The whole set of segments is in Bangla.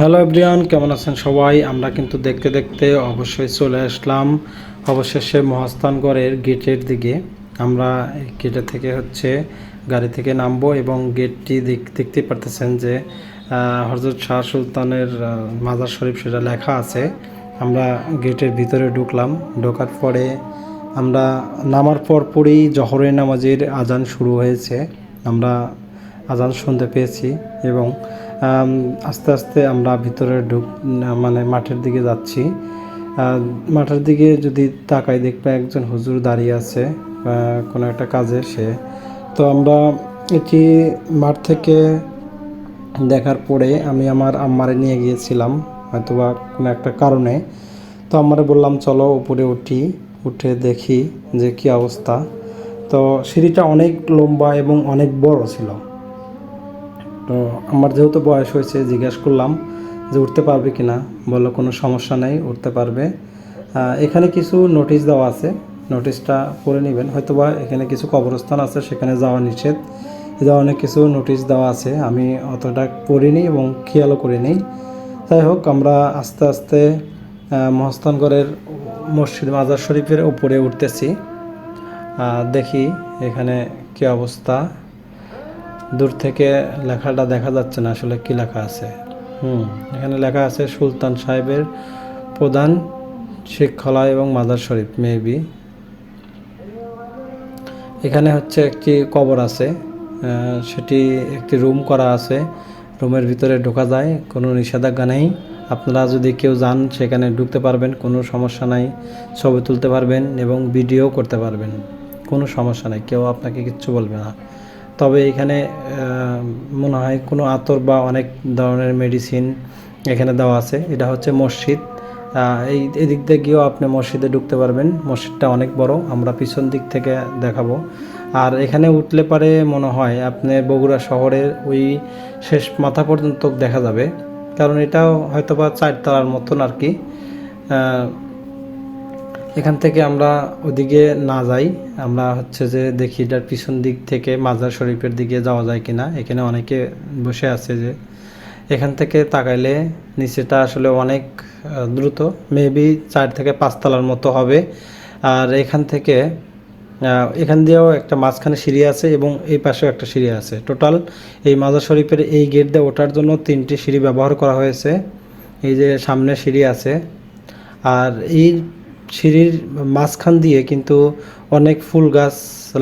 হ্যালো এভরিওয়ান, কেমন আছেন সবাই? আমরা কিন্তু দেখতে দেখতে অবশ্যই চলে আসলাম অবশেষে মহাস্থানগড়ের গেটের দিকে। আমরা গেটের থেকে হচ্ছে গাড়ি থেকে নামবো এবং গেটটি দেখ- দেখতেই পারতেছেন যে হজরত শাহ সুলতানের মাজার শরীফ সেটা লেখা আছে। আমরা গেটের ভিতরে ঢুকলাম। ঢোকার পরে আমরা নামার পর পরই জহরের নামাজের আজান শুরু হয়েছে। আমরা আজান শুনতে পেয়েছি এবং আস্তে আস্তে আমরা ভিতরে ঢুক মানে মাঠের দিকে যাচ্ছি। মাঠের দিকে যদি তাকাই দেখবে একজন হুজুর দাঁড়িয়ে আছে কোনো একটা কাজে সে। তো আমরা এটি মাঠ থেকে দেখার পরে আমি আমার আম্মারে নিয়ে গিয়েছিলাম, হয়তোবা কোনো একটা কারণে। তো আমারে বললাম, চলো উপরে উঠি, উঠে দেখি যে কি অবস্থা। তো সিঁড়িটা অনেক লম্বা এবং অনেক বড় ছিল। তো আমার যেহেতু বয়স হয়েছে জিজ্ঞেস করলাম যে উঠতে পারবে কি না বলল কোনো সমস্যা নেই উঠতে পারবে। এখানে কিছু নোটিশ দেওয়া আছে। নোটিশটা পড়ে নেবেন। হয়তো বা এখানে কিছু কবরস্থান আছে সেখানে যাওয়া নিষেধ। এই ধরনের কিছু নোটিশ দেওয়া আছে। আমি অতটা পড়িনি এবং খেয়ালও করিনি। যাই হোক আমরা আস্তে আস্তে আহ, মহস্তানগড়ের মসজিদ মাজার শরীফের উপরে উঠতেছি। দেখি এখানে কী অবস্থা। দূর থেকে লেখাটা দেখা যাচ্ছে না আসলে কি লেখা আছে। হুম, এখানে লেখা আছে সুলতান সাহেবের প্রধান শিক্ষালয় এবং মাদার শরীফ, মেবি। এখানে হচ্ছে একটি কবর আছে সেটি একটি রুম করা আছে। রুমের ভিতরে ঢোকা যায়, কোনো নিষেধাজ্ঞা নেই। আপনারা যদি কেউ যান, সেখানে ঢুকতে পারবেন, কোনো সমস্যা নাই। ছবি তুলতে পারবেন এবং ভিডিও করতে পারবেন, কোনো সমস্যা নেই। কেউ আপনাকে কিচ্ছু বলবে না। তবে এখানে মনে হয় কোনো আতর বা অনেক ধরনের মেডিসিন এখানে দেওয়া আছে। এটা হচ্ছে মসজিদ। এই এদিক দিয়ে গিয়েও আপনি মসজিদে ঢুকতে পারবেন। মসজিদটা অনেক বড়। আমরা পিছন দিক থেকে দেখাবো। আর এখানে উঠলে পারে মনে হয় আপনি বগুড়া শহরের ওই শেষ মাথা পর্যন্ত দেখা যাবে। কারণ এটাও হয়তো বা চারতলার মতন আর কি। এখান থেকে আমরা ওদিকে না যাই। আমরা হচ্ছে যে দেখি এটার পিছন দিক থেকে মাজার শরীফের দিকে যাওয়া যায় কিনা। এখানে অনেকে বসে আছে যে এখান থেকে তাকাইলে নিচেটা আসলে অনেক দ্রুত। মেবি চার থেকে পাঁচতলার মতো হবে। আর এখান থেকে এখান দিয়েও একটা মাঝখানে সিঁড়ি আছে এবং এই পাশেও একটা সিঁড়ি আছে। টোটাল এই মাজার শরীফের এই গেট দিয়ে ওঠার জন্য তিনটি সিঁড়ি ব্যবহার করা হয়েছে। এই যে সামনে সিঁড়ি আছে। আর এই সিঁড়ির মাঝখান দিয়ে কিন্তু অনেক ফুল গাছ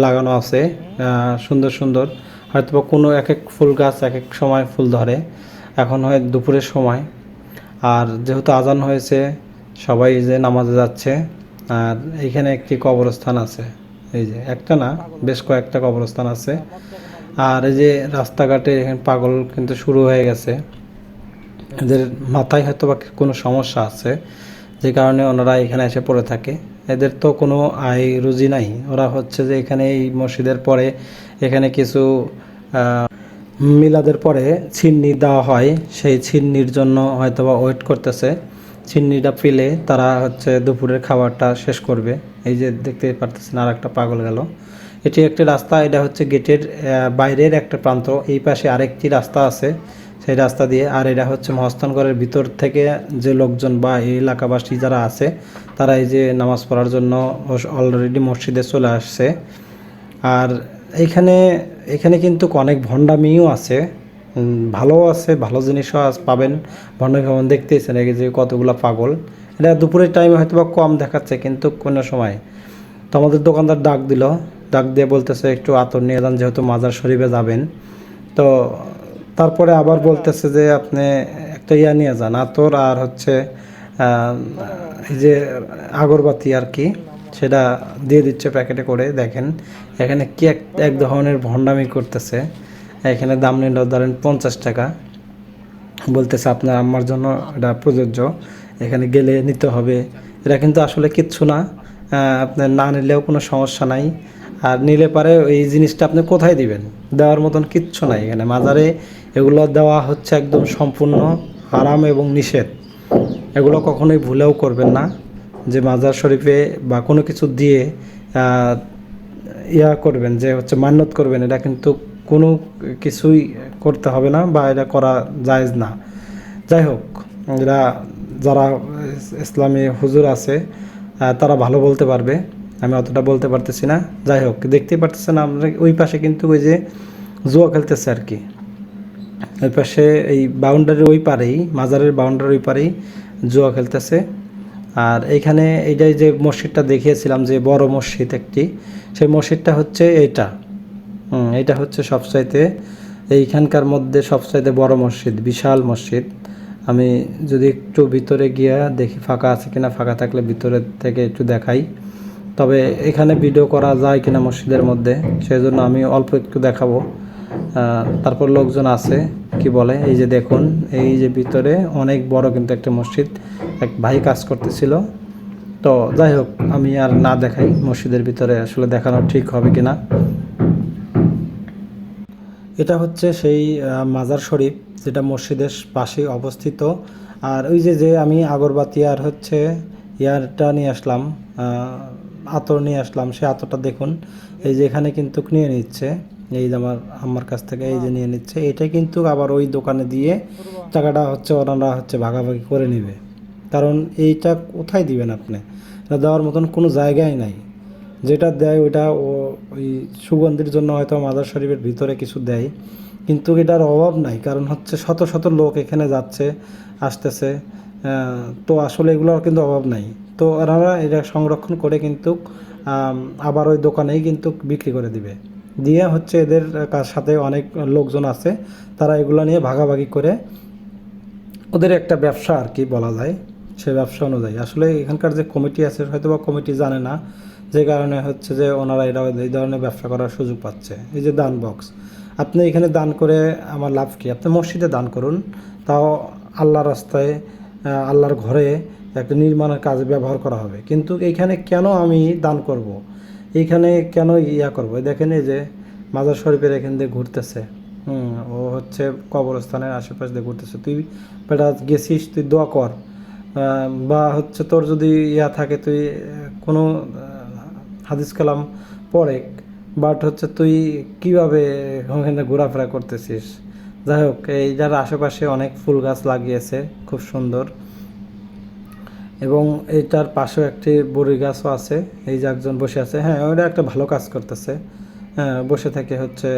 লাগানো আছে সুন্দর সুন্দর। হয়তো বা কোনো এক এক ফুল গাছ এক এক সময় ফুল ধরে। এখন হয় দুপুরের সময়। আর যেহেতু আজান হয়েছে সবাই যে নামাজে যাচ্ছে আর এইখানে একটি কবরস্থান আছে। এই যে একটা না বেশ কয়েকটা কবরস্থান আছে। আর এই যে রাস্তাঘাটে এখানে পাগল কিন্তু শুরু হয়ে গেছে। এদের মাথায় হয়তো বা কোনো সমস্যা আছে। যে কারণে ওনারা এখানে এসে পড়ে থাকে। এদের তো কোনো আয় রুজি নাই। ওরা হচ্ছে যে এখানে এই মসজিদের পরে এখানে কিছু মিলাদের পরে ছিন্নি দেওয়া হয়। সেই ছিন্নির জন্য হয়তো বা ওয়েট করতেছে। ছিন্নিটা পেলে তারা হচ্ছে দুপুরের খাবারটা শেষ করবে। এই যে দেখতে পারতেছেন আর একটা পাগল গেল। এটি একটি রাস্তা, এটা হচ্ছে গেটের বাইরের একটা প্রান্ত। এই পাশে আরেকটি রাস্তা আছে। সেই রাস্তা দিয়ে। আর এটা হচ্ছে মহস্তানগড়ের ভিতর থেকে যে লোকজন বা এই এলাকাবাসী যারা আছে, তারা এই যে নামাজ পড়ার জন্য অলরেডি মসজিদে চলে আসছে। আর এইখানে, এখানে কিন্তু অনেক ভণ্ডামিও আছে। ভালোও আছে, ভালো জিনিসও পাবেন। ভণ্ডামি ভবন দেখতেইছেন এই যে কতগুলো পাগল। এটা দুপুরের টাইমে হয়তো বা কম দেখাচ্ছে, কিন্তু কোনো সময়। তো আমাদের দোকানদার ডাক দিল। ডাক দিয়ে বলতেছে, একটু আতর নিয়ে যান, যেহেতু মাজার শরীফে যাবেন। তো তারপরে আবার বলতেছে যে আপনি একটা ইয়া নিয়ে যান, আতর আর হচ্ছে এই যে আগরবাতি আর কি, সেটা দিয়ে দিচ্ছে প্যাকেটে করে, দেখেন, এখানে কি এক এক ধরনের ভণ্ডামি করতেছে, এখানে দাম নিল ধরেন পঞ্চাশ টাকা, বলতেছে আপনার আম্মার জন্য এটা প্রযোজ্য, এখানে গেলে নিতে হবে, এটা কিন্তু আসলে কিচ্ছু না আপনার না নিলেও কোনো সমস্যা নাই আর নিলে পারে এই জিনিসটা আপনি কোথায় দিবেন? দেওয়ার মতন কিচ্ছু নাই এখানে। মাজারে এগুলো দেওয়া হচ্ছে একদম সম্পূর্ণ হারাম এবং নিষেধ। এগুলো কখনোই ভুলেও করবেন না। যে মাজার শরীফে বা কোনো কিছু দিয়ে ইয়া করবেন, যে হচ্ছে মান্যত করবেন, এটা কিন্তু কোনো কিছুই করতে হবে না বা এটা করা জায়েজ না। যাই হোক, এরা যারা ইসলামী হুজুর আছে তারা ভালো বলতে পারবে। আমি অতটা বলতে পারতেছি না। যাই হোক, দেখতেই পারতেছেন আমরা ওই পাশে কিন্তু ওই যে জুয়া খেলতেছে আর কি। ওই পাশে এই বাউন্ডারির ওই পারেই, মাজারের বাউন্ডারির ওই পারেই জুয়া খেলতেছে। আর এইখানে এইটাই যে মসজিদটা দেখিয়েছিলাম যে বড় মসজিদ একটি, সেই মসজিদটা হচ্ছে এইটা। এইটা হচ্ছে সবচাইতে এইখানকার মধ্যে সবচাইতে বড় মসজিদ, বিশাল মসজিদ। আমি যদি একটু ভিতরে গিয়ে দেখি ফাঁকা আছে কিনা, ফাঁকা থাকলে ভিতরে থেকে একটু দেখাই। তবে এখানে ভিডিও করা যায় কিনা মসজিদের মধ্যে সেই জন্য আমি অল্প একটু দেখাবো। তারপর লোকজন আছে, কি বলে, এই যে দেখুন, এই যে ভিতরে অনেক বড় কিন্তু একটা মসজিদ, এক ভাই কাজ করতেছিল। তো যাই হোক, আমি আর না দেখাই মসজিদের ভিতরে আসলে দেখানো ঠিক হবে কিনা। এটা হচ্ছে সেই মাজার শরীফ, যেটা মসজিদের পাশে অবস্থিত। আর ওই যে যে আমি আগরবাতি আর হচ্ছে ইয়ারটা নিয়ে আসলাম আতর নিয়ে আসলাম সে আতরটা দেখুন। এই যে এখানে কিন্তু নিয়ে নিচ্ছে এই যে আমার আমার কাছ থেকে এই যে নিয়ে নিচ্ছে। এটা কিন্তু আবার ওই দোকানে দিয়ে টাকাটা হচ্ছে ওনারা হচ্ছে ভাগাভাগি করে নেবে। কারণ এইটা কোথায় দিবেন আপনি? এটা দেওয়ার মতন কোনো জায়গায় নাই। যেটা দেয় ওইটা ও ওই সুগন্ধির জন্য হয়তো মাদার শরীফের ভিতরে কিছু দেয়। কিন্তু এটার অভাব নাই কারণ হচ্ছে শত শত লোক এখানে যাচ্ছে আসতেছে। তো আসলে এগুলোর কিন্তু অভাব নাই। তো ওনারা এটা সংরক্ষণ করে কিন্তু আবার ওই দোকানেই কিন্তু বিক্রি করে দিবে। দিয়ে হচ্ছে এদের সাথে অনেক লোকজন আছে, তারা এগুলো নিয়ে ভাগাভাগি করে ওদের একটা ব্যবসা আর কি বলা যায়, সে ব্যবসা অনুযায়ী। আসলে এখানকার যে কমিটি আছে হয়তো বা কমিটি জানে না, যে কারণে হচ্ছে যে ওনারা এরা এই ধরনের ব্যবসা করার সুযোগ পাচ্ছে। এই যে দান বক্স, আপনি এখানে দান করে আমার লাভ কি? আপনি মসজিদে দান করুন, তাও আল্লাহ রাস্তায় আল্লাহর ঘরে একটা নির্মাণের কাজে ব্যবহার করা হবে। কিন্তু এইখানে কেন আমি দান করব। এইখানে কেন ইয়া করব? দেখেন এই যে মাজার শরীফের এখান দিয়ে ঘুরতেছে। হুম, ও হচ্ছে কবরস্থানের আশেপাশে দিয়ে ঘুরতেছে। তুই বেটা গেছিস, তুই দোয়া কর। বা হচ্ছে তোর যদি ইয়া থাকে, তুই কোনো হাদিস কালাম পড়ে বাট হচ্ছে তুই কীভাবে ওখানে ঘোরাফেরা করতেছিস? যাই হোক, এই যার আশেপাশে অনেক ফুল গাছ লাগিয়েছে, খুব সুন্দর। এবং এইটার পাশেও একটি বড়ি গাছও আছে, এই যে একজন বসে আছে। হ্যাঁ ওটা একটা ভালো কাজ করতেছে। হ্যাঁ বসে থেকে হচ্ছে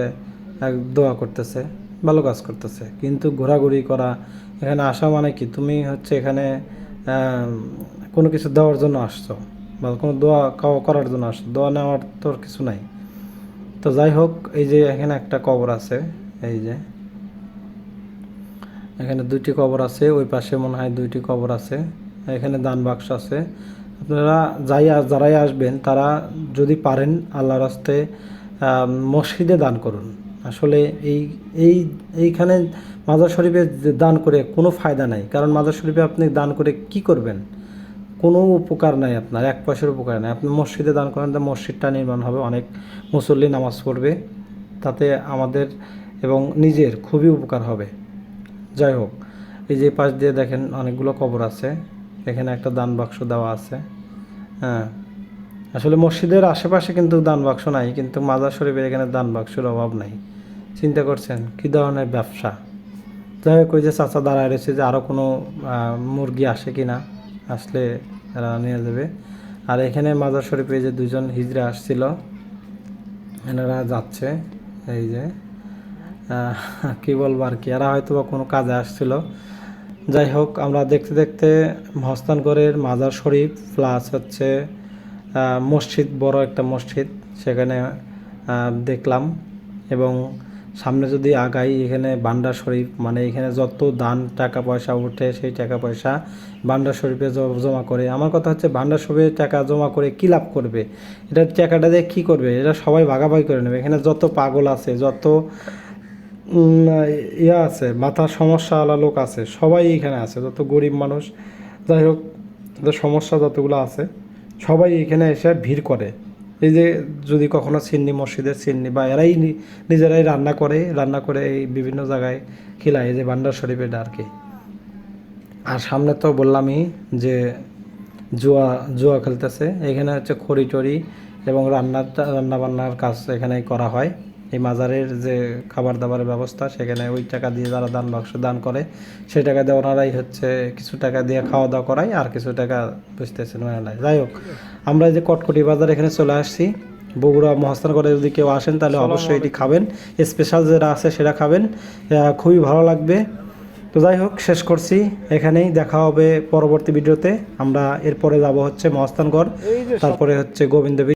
এক দোয়া করতেছে, ভালো কাজ করতেছে। কিন্তু ঘোরাঘুরি করা, এখানে আসা মানে কি? তুমি হচ্ছে এখানে কোনো কিছু দেওয়ার জন্য আসছো বা কোনো দোয়া করার জন্য আসছো। দোয়া নেওয়ার তোর কিছু নাই। তো যাই হোক, এই যে এখানে একটা কবর আছে, এই যে এখানে দুইটি কবর আছে, ওই পাশে মনে হয় দুইটি কবর আছে, এখানে দান বাক্স আছে। আপনারা যাই যারাই আসবেন, তারা যদি পারেন আল্লাহ রাস্তে মসজিদে দান করুন। আসলে এই এই, এইখানে মাজার শরীফে দান করে কোনো ফায়দা নাই। কারণ মাজার শরীফে আপনি দান করে কি করবেন? কোনো উপকার নাই আপনার, এক পয়সার উপকার নাই। আপনি মসজিদে দান করেন, তো মসজিদটা নির্মাণ হবে, অনেক মুসল্লি নামাজ পড়বে। তাতে আমাদের এবং নিজের খুবই উপকার হবে। যাই হোক, এই যে পাশ দিয়ে দেখেন অনেকগুলো কবর আছে। এখানে একটা দান বাক্স দেওয়া আছে। হ্যাঁ আসলে মসজিদের আশেপাশে কিন্তু দান বাক্স নাই, কিন্তু মাজার শরীফের এখানে দান বাক্সের অভাব নাই। চিন্তা করছেন, কী ধরনের ব্যবসা? যাই হোক, ওই যে চাচা দাঁড়ায় রয়েছে যে আরও কোনো মুরগি আসে কি না আসলে এরা নিয়ে যাবে। আর এখানে মাজার শরীফে যে দুজন হিজড়া আসছিল, এনারা যাচ্ছে, এই যে। কি বলব আর কি? এরা হয়তো বা কোনো কাজে আসছিল। যাই হোক, আমরা দেখতে দেখতে মহস্তানগড়ের মাজার শরীফ প্লাস হচ্ছে মসজিদ, বড় একটা মসজিদ, সেখানে দেখলাম। এবং সামনে যদি আগাই, এখানে বান্ডার শরীফ মানে এখানে যত দান টাকা পয়সা উঠে, সেই টাকা পয়সা বান্ডার শরীফে জমা করে। আমার কথা হচ্ছে বান্ডার শরীফে টাকা জমা করে কী লাভ করবে? এটা টাকাটা দিয়ে কী করবে? এটা সবাই ভাগাভাগি করে নেবে। এখানে যত পাগল আছে, যত ইয়া আছে মাথার সমস্যাওয়ালা লোক আছে, সবাই এখানে আছে, যত গরিব মানুষ। যাই হোক তাদের সমস্যা যতগুলো আছে, সবাই এখানে এসে ভিড় করে। এই যে যদি কখনো সিন্নি মসজিদের সিন্নি বা এরাই নিজেরাই রান্না করে রান্না করে এই বিভিন্ন জায়গায় খিলায়, এই যে ভান্ডার শরীফের আর কি আর সামনে তো বললামই যে জুয়া জুয়া খেলতেছে, এখানে হচ্ছে খড়ি টড়ি এবং রান্না বান্নার কাজ এখানে করা হয়। এই মাজারের যে খাবার দাবারের ব্যবস্থা সেখানে ওই টাকা দিয়ে যারা দান বাক্স দান করে সেই টাকা দিয়ে ওনারাই হচ্ছে কিছু টাকা দিয়ে খাওয়া দাওয়া করায় আর কিছু টাকা বুঝতেছেন নাই যাই হোক আমরা যে কটকটি বাজার এখানে চলে আসছি। বগুড়া মহাস্থান করে যদি কেউ আসেন তাহলে অবশ্যই এটি খাবেন। স্পেশাল যেটা আছে সেটা খাবেন। খুবই ভালো লাগবে। তো যাই হোক শেষ করছি এখানেই। দেখা হবে পরবর্তী ভিডিওতে। আমরা এরপরে যাব হচ্ছে মহাস্থানগড়। তারপরে হচ্ছে গোবিন্দ